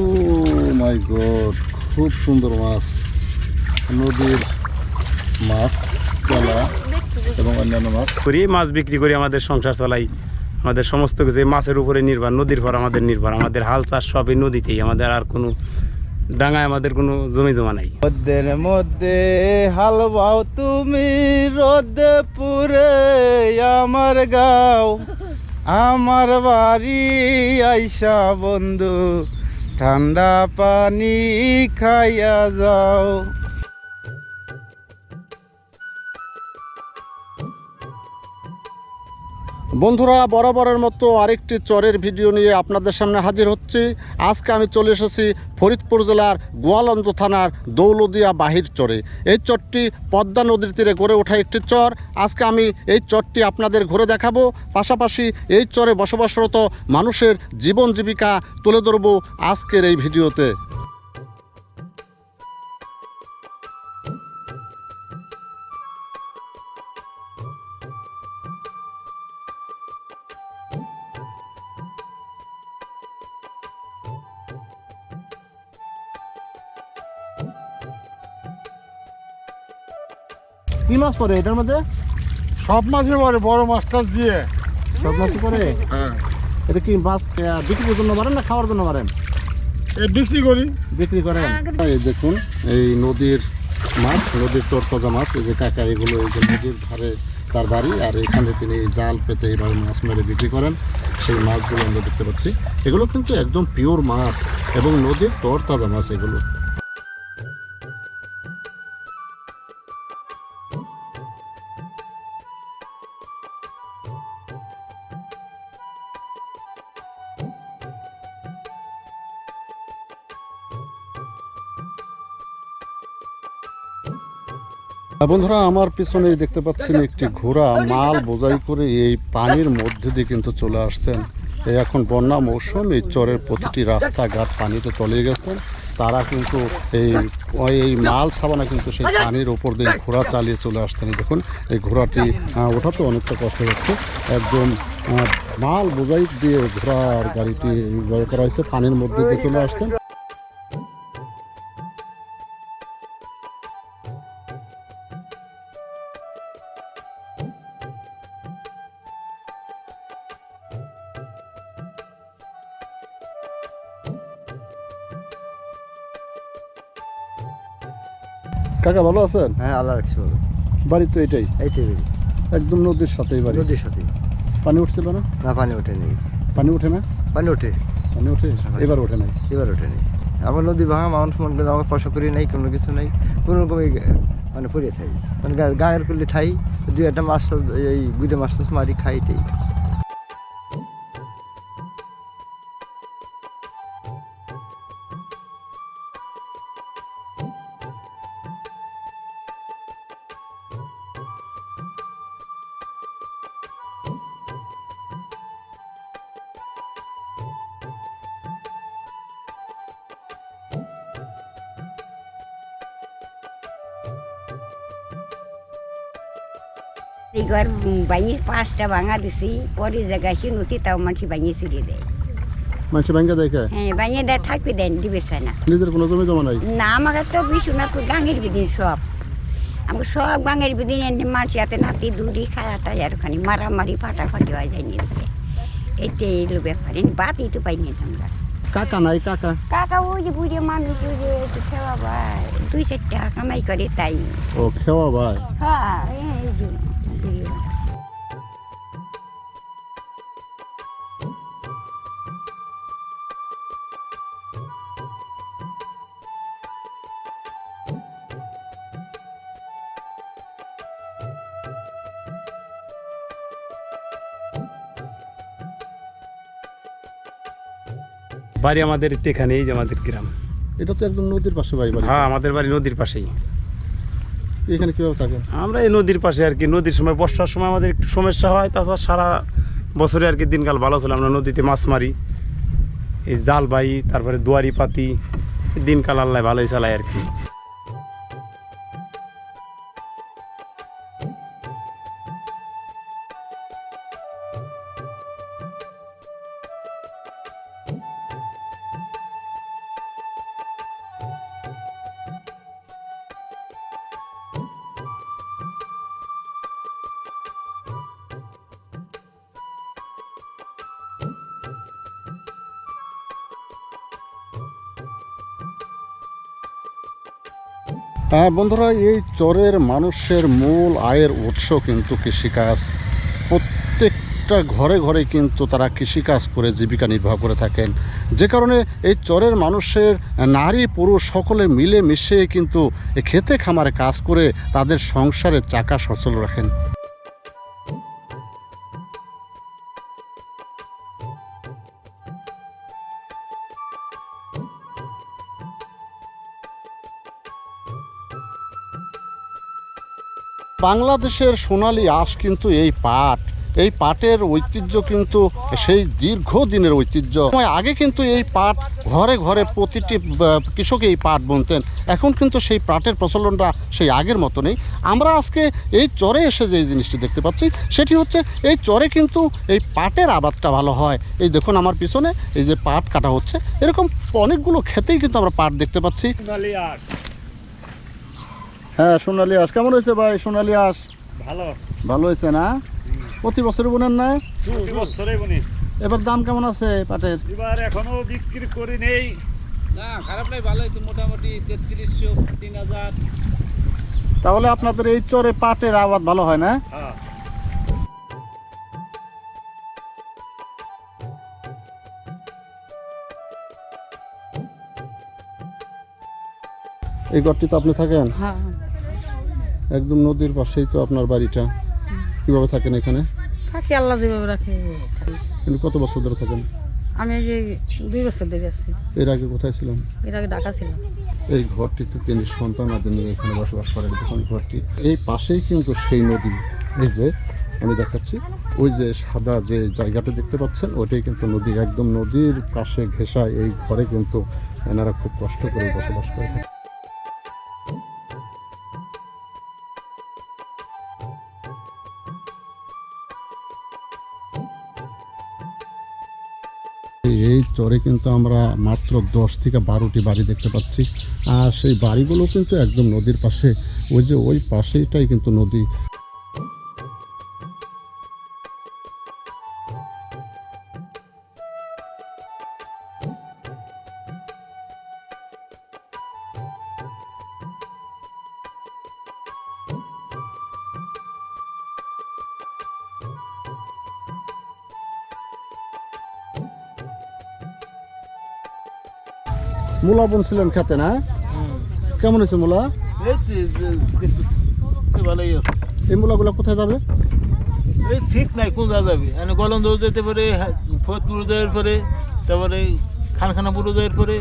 ও মাই god খুব সুন্দর মাছ। নদীর মাছ চেলা এবং অন্যান্য মাছ। করি মাছ বিক্রি করি আমাদের সংসার চালাই। আমাদের সমস্ত কিছু মাছের উপরে নির্ভর নদীর পর আমাদের নির্ভর। আমাদের হাল চাষ সবই নদীতেই আমাদের আর কোনো ডাঙায় আমাদের কোনো জমি জমা নাই। মধ্যের মধ্যে হালবাও তুমি রোদে পুরে আমার গাও। আমার বাড়ি আইসা বন্ধু ঠান্ডা পানি খাইয়া যাও। বন্ধুরা, বরাবরের মতো আরেকটি চরের ভিডিও নিয়ে আপনাদের সামনে হাজির হচ্ছি। আজকে আমি চলে এসেছি ফরিদপুর জেলার গোয়ালন্দ থানার দৌলদিয়া বাহির চরে। এই চরটি পদ্মা নদীর তীরে গড়ে ওঠা একটি চর। আজকে আমি এই চরটি আপনাদের ঘুরে দেখাবো। পাশাপাশি এই চরে বসবাসরত মানুষের জীবন জীবিকা তুলে ধরবো আজকের এই ভিডিওতে। মাছ পড়ে এটার মধ্যে? সব মাছে পরে বড় মাছটা দিয়ে। সব মাছ পড়ে হ্যাঁ। এটা কি মাছ বিক্রির জন্য মারেন না খাওয়ার জন্য মারেন? এ বিক্রি করি। বিক্রি করেন? এই দেখুন এই নদীর মাছ নদীর তরতাজা মাছ এই যে কাকা এগুলো এই যে নদীর ধারে তার বাড়ি আর এখানে তিনি জাল পেতে এইভাবে মাছ মেরে বিক্রি করেন। সেই মাছগুলো আমরা দেখতে পাচ্ছি। এগুলো কিন্তু একদম পিওর মাছ এবং নদীর তরতাজা মাছ এগুলো। বন্ধুরা, আমার পিছনে দেখতে পাচ্ছেন একটি ঘোড়া। মাল বোঝাই করে এই পানির মধ্যে দিয়ে কিন্তু চলে আসছেন। এই এখন বন্যা মৌসুম, এই চরের প্রতিটি রাস্তাঘাট পানিতে তলিয়ে গেছেন। তারা কিন্তু এই এই মাল ছাবানা কিন্তু সেই পানির ওপর দিয়ে ঘোড়া চালিয়ে চলে আসতেন দেখুন, এই ঘোড়াটি ওঠাতে অনেকটা কষ্ট হচ্ছে। একদম মাল বোঝাই দিয়ে ঘোড়ার গাড়িটি করা হয়েছে, পানির মধ্যে দিয়ে চলে আসতেন কাকা ভালো আছেন? হ্যাঁ আল্লাহ রাখছি বলো বাড়ি তো এটাই। এই টেবিল একদম নদীর সাথেই বাড়ি। নদীর সাথেই। পানি উঠছিল না? না পানি ওঠে ওঠেনি পানি ওঠে না? পানি ওঠে। পানি ওঠে? এবার ওঠে নাই। এবার ওঠে ওঠেনি আমার নদী ভাঙা মানুষ মনে করে আমার পয়সা করি নাই কোনো কিছু নাই। কোনো রকমই মানে পড়ে থাই। মানে গায়ের করলে থাই দুই একটা মাছ এই গুড়ে মাছ টাছ মারি খাই এটাই এবার বাইয়ে পাঁচটা ভাঙা দিছি পরে জায়গায় সে নথি তাও মানুষ বাইয়ে ছিঁড়ে দেয়। মানুষ ব্যাংকে দেখে হ্যাঁ বাইয়ে দেয় থাকবে দেন দিবে না নিজের কোনো জমি জমা নাই? না আমাকে তো বিশু না গাঙের বিদিন সব। আমাকে সব গাঙের বিদিন এনে মানুষ হাতে নাতি দূরি খায়াটা আর ওখানে মারামারি ফাটাফাটি হয়ে যায় নিজেকে এতে এলো ব্যাপার বাতই তো পাইনি আমরা। কাকা নাই কাকা? কাকা ওই যে বুঝে মানুষ বুঝে একটু খেওয়া ভাই দুই চারটা কামাই করে তাই। ও খেওয়া ভাই? হ্যাঁ এই বাড়ি আমাদের এখানে এই যে আমাদের গ্রাম। এটা তো একদম নদীর পাশে বাড়ি বাড়ি। হ্যাঁ আমাদের বাড়ি নদীর পাশেই। এখানে কীভাবে থাকে আমরা এই নদীর পাশে আর কি নদীর সময় বর্ষার সময় আমাদের একটু সমস্যা হয় তাছাড়া সারা বছরে আর কি দিনকাল ভালো ছিল আমরা নদীতে মাছ মারি এই জাল বাই তারপরে দুয়ারি পাতি দিনকাল আল্লাহ ভালোই চালায় আর কি। বন্ধুরা, এই চরের মানুষের মূল আয়ের উৎস কিন্তু কৃষিকাজ। প্রত্যেকটা ঘরে ঘরে কিন্তু তারা কৃষিকাজ করে জীবিকা নির্বাহ করে থাকেন। যে কারণে এই চরের মানুষের নারী, পুরুষ সকলে মিলে মিশে কিন্তু খেতে খামারে কাজ করে তাদের সংসারের চাকা সচল রাখেন। বাংলাদেশের সোনালি আঁশ কিন্তু এই পাট। এই পাটের ঐতিহ্য কিন্তু সেই দীর্ঘদিনের ঐতিহ্য। আগে কিন্তু এই পাট ঘরে ঘরে প্রতিটি কৃষক এই পাট বুনতেন। এখন কিন্তু সেই পাটের প্রচলনটা সেই আগের মতো নেই। আমরা আজকে এই চরে এসে যে জিনিসটি দেখতে পাচ্ছি, সেটি হচ্ছে এই চরে কিন্তু এই পাটের আবাদটা ভালো হয়। এই দেখুন আমার পিছনে এই যে পাট কাটা হচ্ছে। এরকম অনেকগুলো ক্ষেতেই কিন্তু আমরা পাট দেখতে পাচ্ছি। হ্যাঁ সোনালী আস কেমন হয়েছে ভাই সোনালী আস ভালো। ভালো হয়েছে না? প্রতি বছর বোনেন না প্রতি বছরে বনি। এবার দাম কেমন আছে পাটের? এবার এখনও বিক্রি করি নেই। না খারাপ নাই ভালো হয়েছে মোটামুটি তেত্রিশশো তিন হাজার। তাহলে আপনাদের এই চরে পাটের আবাদ ভালো হয় না? হ্যাঁ। এই ঘরটি তো আপনি থাকেন? হ্যাঁ। একদম নদীর পাশেই তো আপনার বাড়িটা। কীভাবে থাকেন এখানে? থাকি আল্লাহ যেভাবে রাখে। কিন্তু কত বছর ধরে থাকেন? আমি যে দুই বছর ধরে আছি। এর আগে কোথায় ছিলেন? এর আগে ঢাকা ছিলাম। এই ঘরটিতে তিনি সন্তান আদি নিয়ে এখানে বসবাস করেন। দেখুন ঘরটি এই পাশেই কিন্তু সেই নদী। এই যে আমি দেখাচ্ছি ওই যে সাদা যে জায়গাটা দেখতে পাচ্ছেন ওইটাই কিন্তু নদী। একদম নদীর পাশে ঘেঁষা এই ঘরে কিন্তু এনারা খুব কষ্ট করে বসবাস করে থাকে এই চরে কিন্তু আমরা মাত্র দশ থেকে বারোটি বাড়ি দেখতে পাচ্ছি। আর সেই বাড়িগুলো কিন্তু একদম নদীর পাশে। ওই যে ওই পাশেটাই কিন্তু নদী। মূলা বুনছিলেন খেতে না? কেমন হয়েছে মূলা? ভালোই আছে এই মূলাগুলো কোথায় যাবে? এই ঠিক নাই কোন জায়গা যাবে? মানে গলন্দ যেতে পারে ফতুর যাওয়ার পরে তারপরে খানখানাপুর যাওয়ার পরে।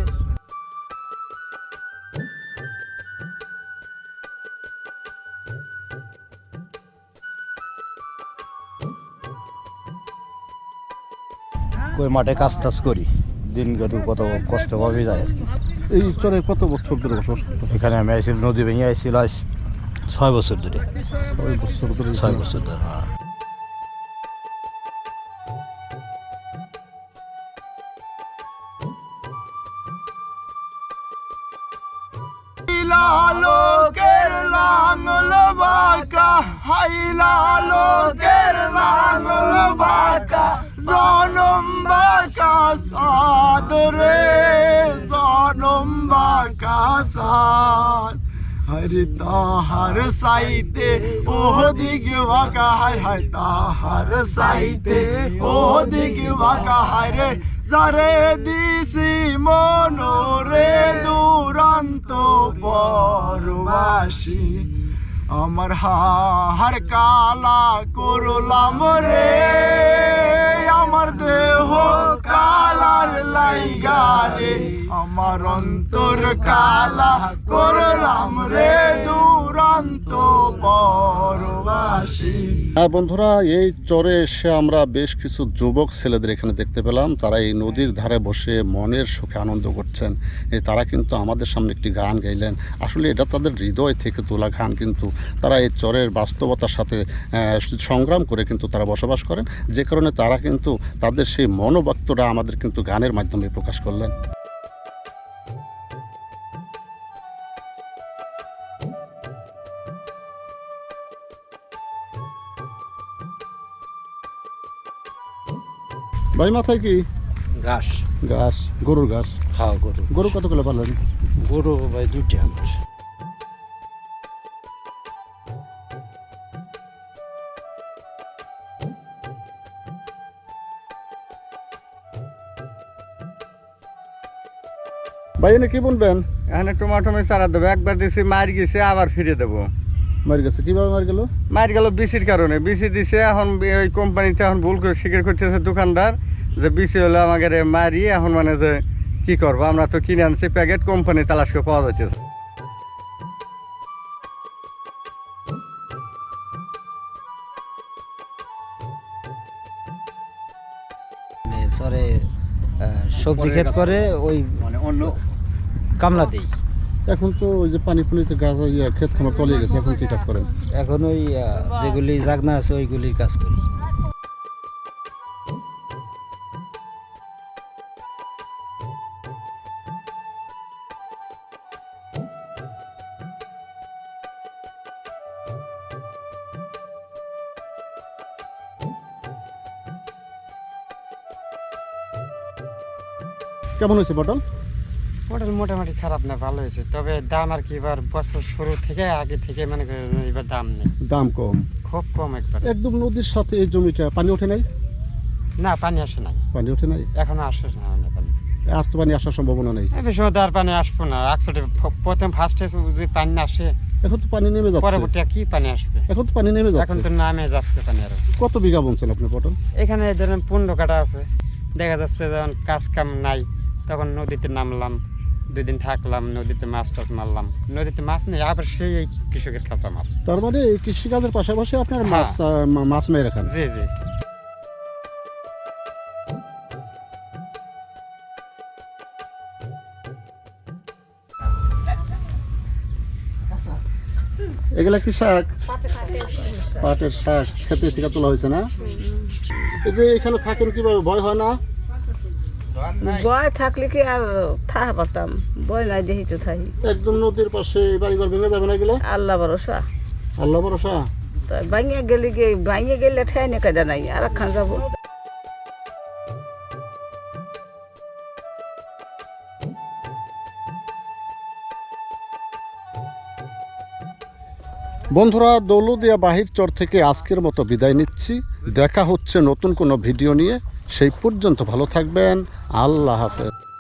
মাঠে কাজ টাজ করি। দিন গত কত কষ্টভাবে যায় আর কি। এই চরে কত বছর ধরে বসবাস করতো এখানে আমি আইসি নদী ভেঙে আইসি ছয় বছর ধরে। ছয় বছর ধরে। ছয় বছর ধরে সাদরে জনম বাঁকা সাদ হরে তাহার সাইতে ও দিগ বাঁকা, হায় হায় তাহার সাইতে ও দিগ বাঁকা, হায় রে, যারে দিছি মনোরে দুরন্ত পরবাসী। আমার হার কালা করলাম রে। আমার দেহ কালার লাইগা রে। আমার অন্তর কালা করলাম রে দুরন্ত। হ্যাঁ বন্ধুরা, এই চরে এসে আমরা বেশ কিছু যুবক ছেলেদের এখানে দেখতে পেলাম। তারা এই নদীর ধারে বসে মনের সুখে আনন্দ করছেন। তারা কিন্তু আমাদের সামনে একটি গান গাইলেন। আসলে এটা তাদের হৃদয় থেকে তোলা গান, কিন্তু তারা এই চরের বাস্তবতার সাথে সংগ্রাম করে কিন্তু তারা বসবাস করেন। যে কারণে তারা কিন্তু তাদের সেই মনোবাক্যটা আমাদের কিন্তু গানের মাধ্যমে প্রকাশ করলেন। ভাই মাথায় কি? ঘাস। ঘাস গরুর ঘাস? হ্যাঁ গরু গরু কত করে গরু ভাই দুটি আমার ভাই এনে কি বলবেন এখানে টমেটো আমি চারা দেবো একবার দিছি মার গেছে আবার ফিরে দেবো। মারি গেছে কীভাবে মার গেল? মার গেল বিসির কারণে। বিসি দিছে এখন ওই কোম্পানিতে এখন ভুল করে স্বীকার করতেছে দোকানদার। যে বিসি হলো আমাকে মারি এখন মানে যে কি করব? আমরা তো কিনে আনছি প্যাকেট কোম্পানি তালাশ করে পাওয়া যাচ্ছে চরে সবজি ক্ষেত করে ওই মানে অন্য কামলা দেই। এখন তো ওই যে পানি পুনিতে গাছ ইয়ে ক্ষেত খামার তলিয়ে গেছে এখন কি কাজ করেন? এখন ওই যেগুলি জাগনা আছে ওইগুলির কাজ করি। কেমন হয়েছে পটল? পটল মোটামুটি খারাপ না ভালো হয়েছে। তবে দাম আর কি এবার বছর শুরু থেকে আগে থেকে মনে এবার দাম নেই। দাম কম। খুব কম একবার। একদম নদীর সাথে এই জমিটা পানি ওঠে নাই? না পানি আসে নাই। পানি ওঠে নাই? এখনও আসে না পানি। আর তো পানি আসার সম্ভাবনা নেই। এই বেশি আর পানি আসব না। একসাথে প্রথম ফার্স্টে যে পানি আসে এখন তো পানি নেমে যাচ্ছে। পরবর্তী কি পানি আসবে? এখন তো পানি নেমে এখন তো নামে যাচ্ছে পানি আর। কত বিঘা বলছেন আপনি পটল? এখানে ধরেন পনেরো কাটা আছে। দেখা যাচ্ছে যখন কাজ কাম নাই। তখন নদীতে নামলাম দুই দিন থাকলাম নদীতে মাছ টাছ মারলাম। নদীতে মাছ নেই আবার সেই এই কৃষকের কাঁচা মাল তার মানে এই কৃষিকাজের পাশাপাশি আপনার হ্যাঁ। মাছ মাছ মেরে খান জি জি। এগুলা কি শাক? পাটের শাক। খেতে থেকে তোলা হয়েছে না? এই যে এখানে থাকেন কীভাবে? ভয় হয় না? বয় থাকলে কি আর থাকা পারতাম? বয় নাই দেখি তো থাকি একদম নদীর পাশে বাড়িঘর ভেঙে যাবে না গেলে? আল্লাহ ভরসা। আল্লাহ ভরসা। ভাঙিয়ে গেলে গিয়ে ভাঙিয়ে গেলে ঠেয় নেকা জানাই নাই আর একখান যাব। বন্ধুরা দৌলদিয়া বাহির চর থেকে আজকের মতো বিদায় নিচ্ছি। দেখা হচ্ছে নতুন কোনো ভিডিও নিয়ে। সেই পর্যন্ত ভালো থাকবেন। আল্লাহ হাফেজ।